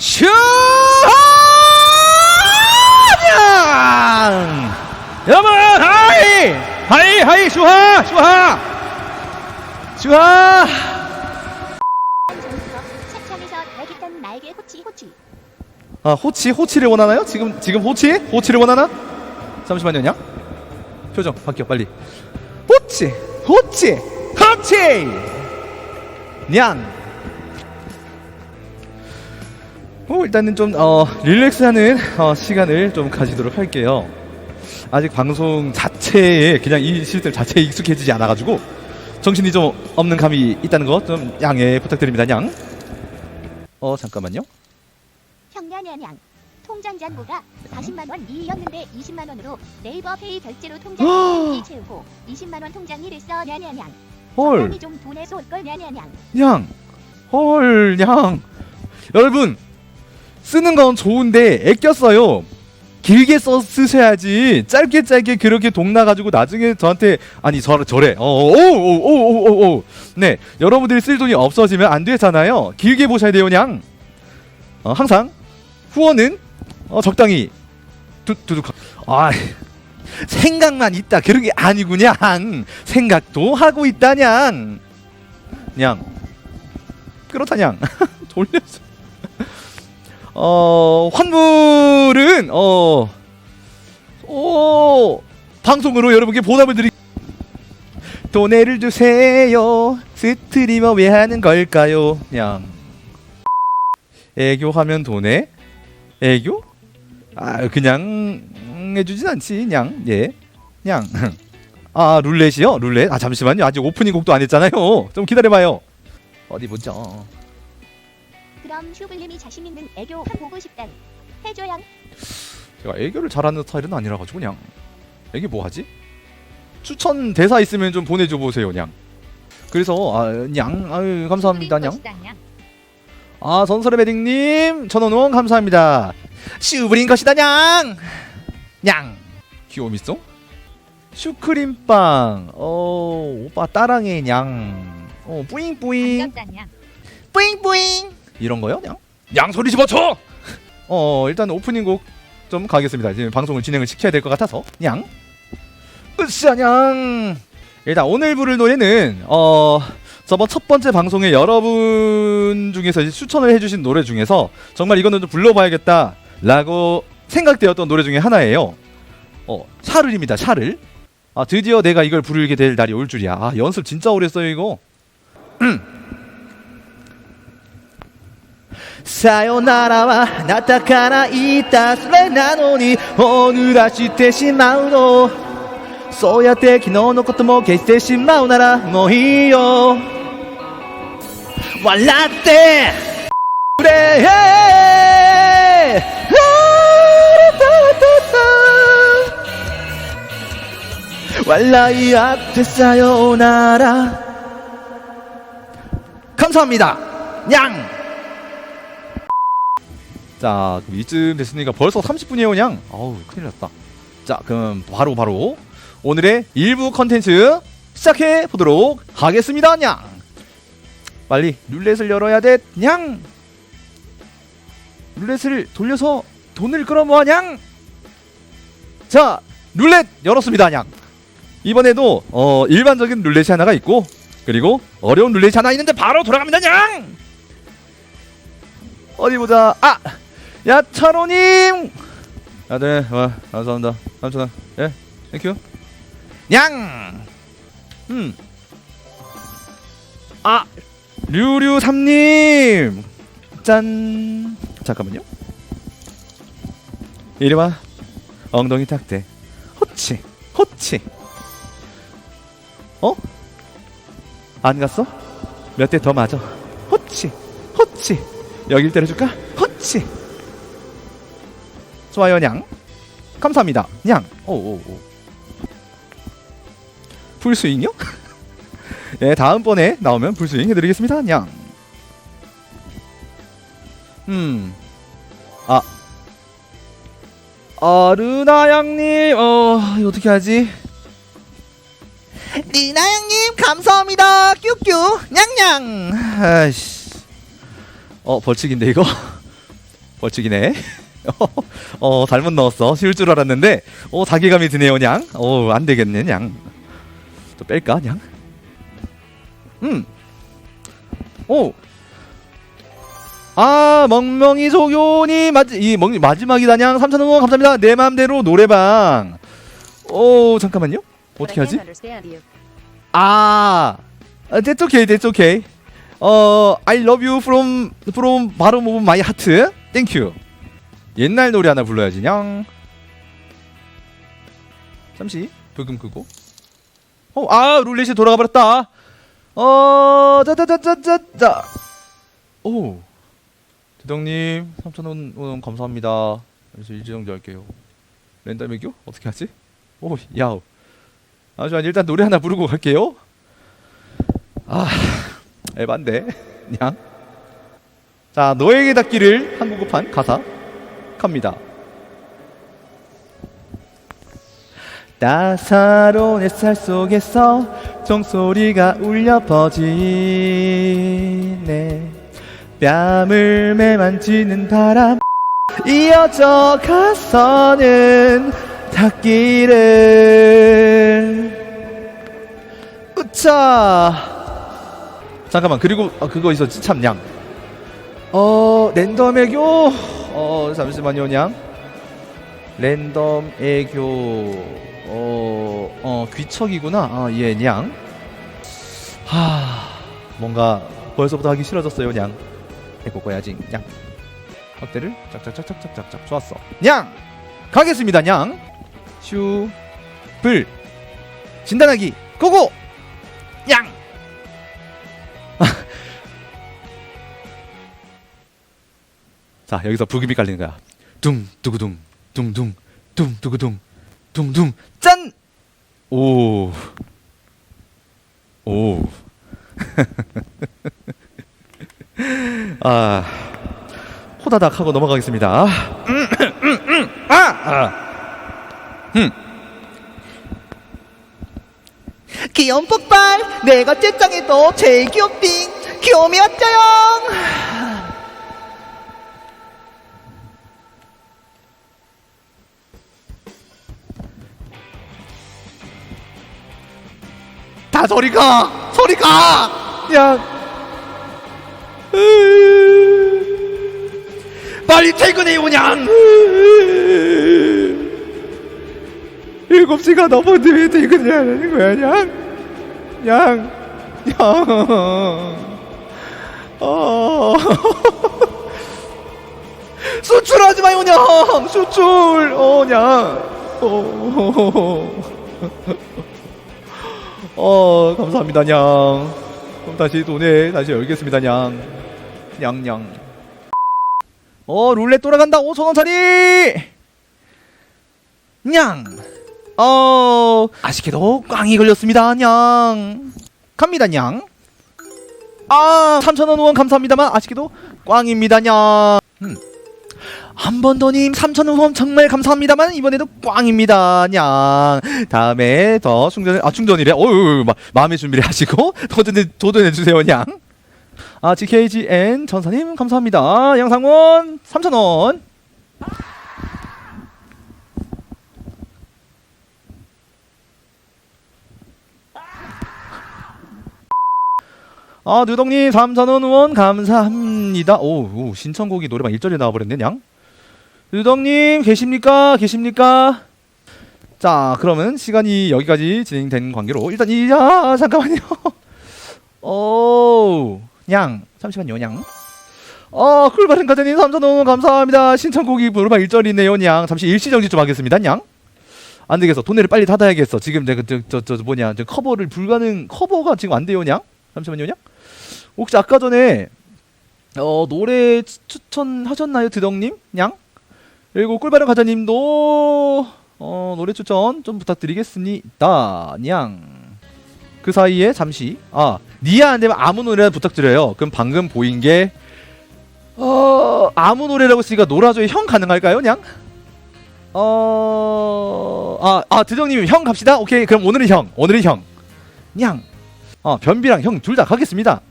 슈하냥 여러분 하이! 하이 하이 슈하 슈하! 슈하! 아 호치 호치를 원하나요? 지금 지금 호치? 호치를 원하나? 잠시만요 냥. 표정 바뀌어 빨리. 호치 호치 호치! 냥 어, 일단은 좀 어, 릴렉스하는 어, 시간을 좀 가지도록 할게요. 아직 방송 자체에 그냥 이 시스템 자체에 익숙해지지 않아가지고 정신이 좀 없는 감이 있다는 거좀 양해 부탁드립니다. 양. 어 잠깐만요. 형냐냐냥 통장 잔고가 40만 원 2였는데 20만 원으로 네이버 페이 결제로 통장 이 채우고 20만 원 통장 일했어 냐냐냥 헐. 적당히 좀 보내서 올걸 냐냐냥 냥. 헐, 냥. 여러분, 쓰는 건 좋은데 애꼈어요. 길게 써 쓰셔야지. 짧게 짧게 그렇게 동나 가지고 나중에 저한테 아니 저 저래. 어오오오오오 네, 여러분들이 쓸 돈이 없어지면 안 되잖아요. 길게 보셔야 돼요, 냥. 어, 항상 후원은 어, 적당히 두, 두둑. 아, 생각만 있다. 그런 게 아니구냥. 생각도 하고 있다냥. 냥. 그렇다냥. 돌렸어. 어, 환불은 어, 오, 방송으로 여러분께 보답을 드리. 돈을 주세요. 스트리머 왜 하는 걸까요? 냥. 애교하면 돈에 애교? 아 그냥 음, 해주진 않지 냥 예. 냥. 아 룰렛이요? 룰렛? 아 잠시만요 아직 오프닝 곡도 안 했잖아요 좀 기다려봐요 어디 보자 그럼 슈블림이 자신 있는 애교 한 보고 싶다 해줘양 제가 애교를 잘하는 스타일은 아니라 가지고 그냥 애교 뭐 하지? 추천 대사 있으면 좀 보내줘 보세요 그냥. 그래서 아냥. 아유 감사합니다 냥. 아 전설의 매딩님 천원 후원 감사합니다. 슈브린 것이다 냥! 냥! 귀요미송? 슈크림빵. 어 오빠 따랑해 냥어 뿌잉 뿌잉. 뿌잉 뿌잉 이런 거요 냥? 냥 소리 집어쳐! 어 일단 오프닝 곡 좀 가겠습니다 지금 방송을 진행을 시켜야 될 것 같아서 냥 으쌰 냥 일단 오늘 부를 노래는 어 저번 첫 번째 방송에 여러분 중에서 이제 추천을 해주신 노래 중에서 정말 이거는 좀 불러봐야겠다라고 생각되었던 노래 중에 하나예요. 어 샤를입니다. 샤를. 아 드디어 내가 이걸 부르게 될 날이 올 줄이야. 아 연습 진짜 오래 했어요 이거. 사요나라와 나타카나 이타 스레 나노니 오늘 아시테 시마우노 そうやって昨日のことも消してしまうならもういいよ笑ってくれ笑い合ってさようなら 감사합니다 냥 자, 그럼 이쯤 됐으니까 벌써 30분이에요, 그냥. 어우, 큰일 났다. 자, 그럼 바로 바로 오늘의 일부 컨텐츠 시작해 보도록 하겠습니다, 냥. 빨리 룰렛을 열어야 돼, 냥. 룰렛을 돌려서 돈을 끌어모아, 냥. 자, 룰렛 열었습니다, 냥. 이번에도 어, 일반적인 룰렛이 하나가 있고 그리고 어려운 룰렛이 하나 있는데 바로 돌아갑니다, 냥. 어디 보자. 아, 야 차로님. 아, 네, 와, 감사합니다. 삼천원. 예, 땡큐. 냥. 음. 아, 류류삼님. 짠. 잠깐만요. 이리 와. 엉덩이 탁대. 호치, 호치. 어? 안 갔어? 몇 대 더 맞아. 호치, 호치. 여길 때려줄까? 호치. 좋아요, 냥. 감사합니다, 냥. 오오오. 풀스윙이요? 예, 다음번에 나오면 풀스윙 해드리겠습니다, 냥. 음. 아. 아, 르나 양님, 어, 이거 어떻게 하지? 리나 양님, 감사합니다. 뀨뀨, 냥냥. 아이씨. 어, 벌칙인데, 이거? 벌칙이네. 어, 잘못 넣었어. 쉬울 줄 알았는데, 어, 자괴감이 드네요, 냥. 어, 안 되겠네, 냥. 또 뺄까, 냥? 음. 오. 아, 멍멍이 소교니, 마지, 이, 멍, 마지막이다, 냥. 3,000원 감사합니다. 내 맘대로 노래방. 오, 잠깐만요. 어떻게 하지? 아, 아, that's okay, that's okay. 어, I love you from from bottom of my heart. Thank you. 옛날 노래 하나 불러야지, 냥. 잠시 불금 끄고. 어, 아, 룰렛이 돌아가 버렸다. 어, 짜자자자자자. 오, 대장님 3,000원 원 감사합니다. 그래서 일정도 할게요. 랜덤 애교 어떻게 하지? 오, 야우. 아주 일단 노래 하나 부르고 갈게요. 아, 에반데, 냥. 자, 너에게 닿기를 한국어판 가사 갑니다. 따사로운 햇살 속에서 종소리가 울려 퍼지네. 뺨을 매만지는 바람 이어져 가서는 닿기를. 으차! 잠깐만 그리고 아, 그거 있었지? 참냥 어 랜덤 애교 어 잠시만요 냥. 랜덤 애교. 어, 어 귀척이구나. 아예 냥. 하 뭔가 벌써부터 하기 싫어졌어요 냥. 해볼거야지 냥. 확대를 짝짝짝짝짝짝. 좋았어. 냥! 가겠습니다 냥. 슈불. 진단하기 고고 자 여기서 부금이 깔리는 거야 둥 두구둥 둥둥 둥 두구둥 둥둥 짠! 오. 오. 아. 호다닥 하고 넘어가겠습니다. 음, 음, 음, 아! 아. 음. 귀여운 폭발 내가 째짱해도 제일 귀엽빙 귀여움이 왔자요 다 소리가! 소리가! 야. 빨리 퇴근해요, 냥! 일곱 시가 넘었는데 왜 퇴근을 안 하는 거야, 냥? 냥, 냥. 어. 수출하지 마요, 냥! 수출! 어, 냥! 어. 어 감사합니다 냥. 그럼 다시 돈에 다시 열겠습니다 냥. 냥냥. 어 룰렛 돌아간다. 5천원짜리! 냥 어 아쉽게도 꽝이 걸렸습니다 냥. 갑니다 냥 아 3천원 후원 감사합니다만 아쉽게도 꽝입니다 냥. 음. 한 번 더님 3,000원 후원 정말 감사합니다만 이번에도 꽝입니다. 냥. 다음에 더 충전 아 충전이래. 어유 마, 마음의 준비를 하시고 도전해 도전해 주세요. 냥. 아 GKGN 전사님 감사합니다. 양상원 3,000원. 아, 누덕님 3,000원 후원 감사합니다. 오, 오 신청곡이 노래방 1절에 나와버렸네, 냥. 누덕님 계십니까? 계십니까? 자, 그러면 시간이 여기까지 진행된 관계로 일단 이, 야, 잠깐만요. 오, 냥. 잠시만요, 냥. 어, 쿨바른 가자님 3,000원 후원 감사합니다. 신청곡이 노래방 1절이네요, 냥. 잠시 일시정지 좀 하겠습니다, 냥. 안 되겠어. 돈을 빨리 닫아야겠어. 지금 내가 저, 저, 저, 뭐냐, 저 커버를 불가능, 커버가 지금 안 돼요, 냥. 잠시만요, 냥. 혹시 아까 전에 어 노래 추- 추천하셨나요 드덕님 냥 그리고 꿀바른 가자님도 어 노래 추천 좀 부탁드리겠습니다 냥 그 사이에 잠시 아 니아 안 되면 아무 노래 부탁드려요 그럼 방금 보인 게 어, 아무 노래라고 쓰니까 노라조의 형 가능할까요, 냥? 어, 아, 아, 드정님 형 갑시다. 오케이, 그럼 오늘은 형, 오늘은 형, 냥. 어, 변비랑 형 둘 다 가겠습니다.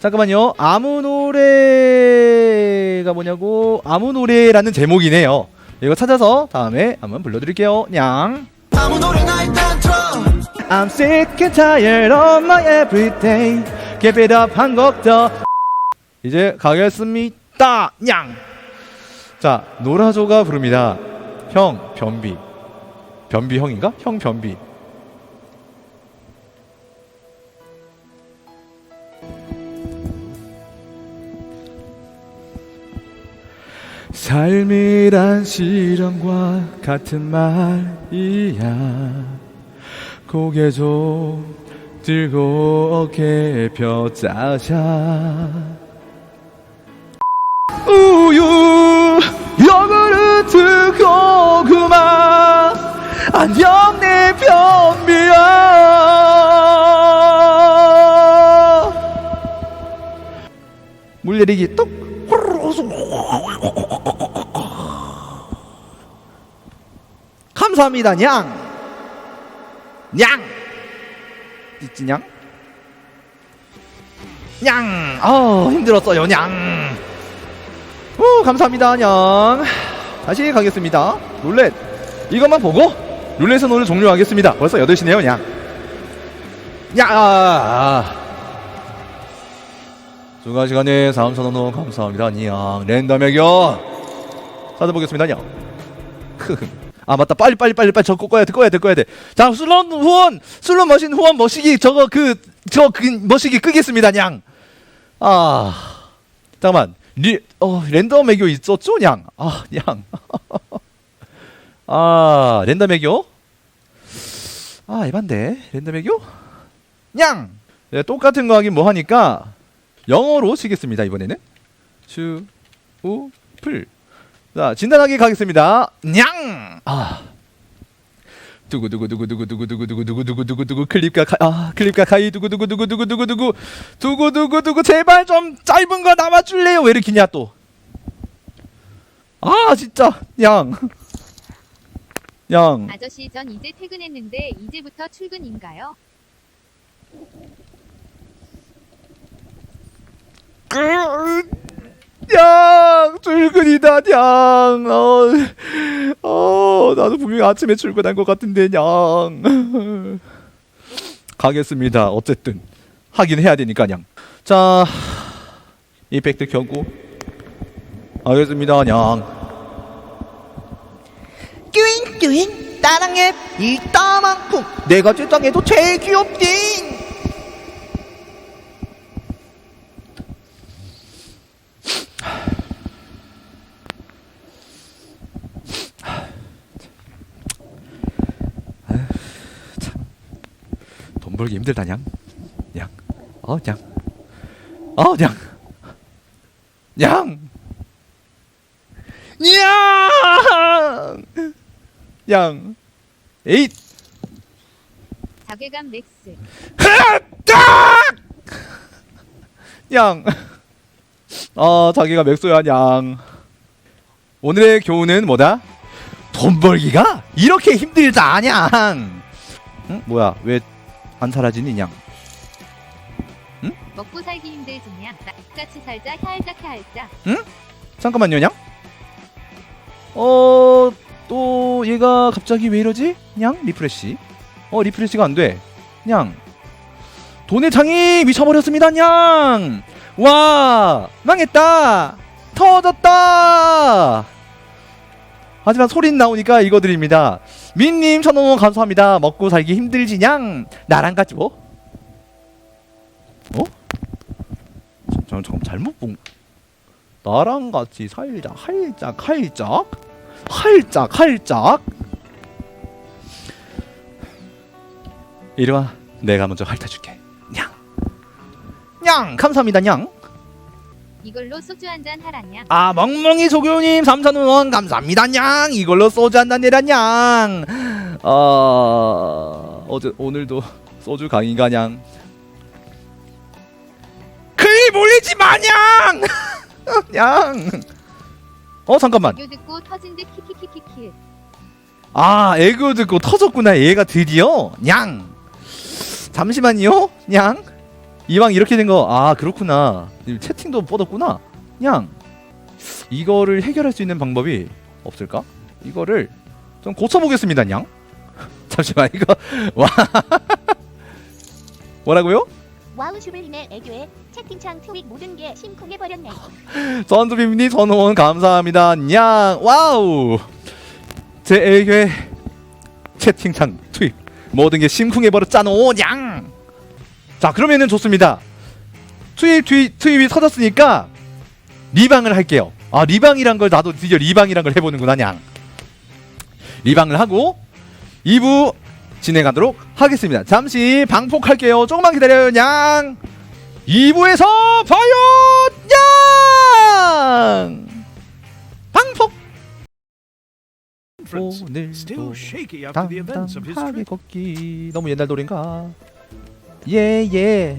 잠깐만요. 아무 노래가 뭐냐고 아무 노래라는 제목이네요. 이거 찾아서 다음에 한번 불러드릴게요. 냥. 아무 노래나 일단 틀어 I'm sick and tired of my everyday. Give it up 한 곡 더. 이제 가겠습니다. 냥. 자, 노라조가 부릅니다. 형 변비. 변비 형인가? 형 변비. 삶이란 시련과 같은 말이야. 고개 좀 들고 어깨 펴자자. 우유 요구르트 고구마 안녕 내 변비야. 물 내리기 뚝 감사합니다 냥 냥! 있지 냥? 냥! 어 힘들었어요 냥! 오 감사합니다 냥! 다시 가겠습니다 룰렛 이것만 보고 룰렛은 오늘 종료하겠습니다 벌써 8시네요 냥! 야! 아, 추가 시간에 3,000원 감사합니다. 냥 랜덤 애교 찾아보겠습니다. 냥 흐흐. 아 맞다. 빨리 빨리 빨리 빨리. 저거 꺼야 돼 꺼야 돼 꺼야 돼자 슬론 후원. 슬론 머신 후원 머시기. 저거 그 저그 머시기 끄겠습니다. 냥. 아. 잠깐만. 리, 어 랜덤 애교 있었죠? 냥 아 냥아 아, 랜덤 애교? 아 에반데. 랜덤 애교? 냥. 네, 똑같은 거 하긴 뭐 하니까 영어로 치겠습니다 이번에는 추우풀 자 진단하게 가겠습니다. 냥. 아. 두구 두구 두구 두구 두구 두구 두구 두구 두구 두구 두구 클립과 가, 아 클립과 가이 두구 두구 두구 두구 두구 두구 두구 두구 두구 제발 좀 짧은 거 남아 줄래요? 왜 이렇게 냐 또? 아 진짜 양. 양. 아저씨 전 이제 퇴근했는데 이제부터 출근인가요? 양 출근이다 양. 어, 어 나도 분명 아침에 출근한 것 같은데 양. 가겠습니다. 어쨌든 하긴 해야 되니까 양. 자 이펙트 켜고 하겠습니다 양. 뀨잉 뀨잉 따랑해 이따만큼 내가 세상에도 제일 귀엽딩 돈 벌기 힘들다 냥. 양. 어 양. 어 양. 양. 양. 양. 에잇. 자괴감 맥스. 양. 아, 자기가 맥소야, 양. 오늘의 교훈은 뭐다? 돈 벌기가 이렇게 힘들다, 양. 응? 뭐야? 왜 안 사라지니, 양? 먹고 살기 힘들지냐? 같이 살자 혈자 혈자. 잠깐만요, 양. 어, 또 얘가 갑자기 왜 이러지? 냥 리프레시. 어, 리프레시가 안 돼. 냥. 돈의 창이 미쳐버렸습니다, 냥. 와, 망했다. 터졌다. 하지만 소린 나오니까 이거 드립니다. 민님 천원 감사합니다. 먹고 살기 힘들지 냥. 나랑 같이 뭐? 어? 잠깐 잠깐 잘못 본. 나랑 같이 살자 할짝 할짝 할짝 할짝 이리 와 내가 먼저 핥아줄게 냥 냥 감사합니다 이걸로 소주 한 잔 하라냐? 냥아 멍멍이 조교님 3,000원. 감사합니다. 냥. 이걸로 소주 한 잔 내라 냥. 어... 어제 오늘도 소주 강의가 냥. 클립 올리지 마냥. 냥. 어 잠깐만. 교 듣고 터진 듯 키키키키키. 아 애교 듣고 터졌구나. 얘가 드디어. 냥. 잠시만요. 냥 이왕 이렇게 된 거 아 그렇구나. 채팅도 뻗었구나. 그냥 이거를 해결할 수 있는 방법이 없을까? 이거를 좀 고쳐보겠습니다 냥. 잠시만 이거 와. 뭐라고요? 와우 슈블님의 애교에 채팅창 트윅 모든 게 심쿵해버렸네. 선두비님 선호원 감사합니다. 냥 와우. 제 애교에 채팅창 트윗 모든 게 심쿵해버렸잖아 냥 자 그러면은 좋습니다. 트윗 트윗 트윗이 터졌으니까 리방을 할게요. 아 리방이란 걸 나도 드디어 리방이란 걸 해보는구나 냥. 리방을 하고 2부 진행하도록 하겠습니다. 잠시 방폭할게요. 조금만 기다려요 냥. 2부에서 봐요 냥! 방폭! 오늘도 당당하게. 걷기. 너무 옛날 노래인가 예예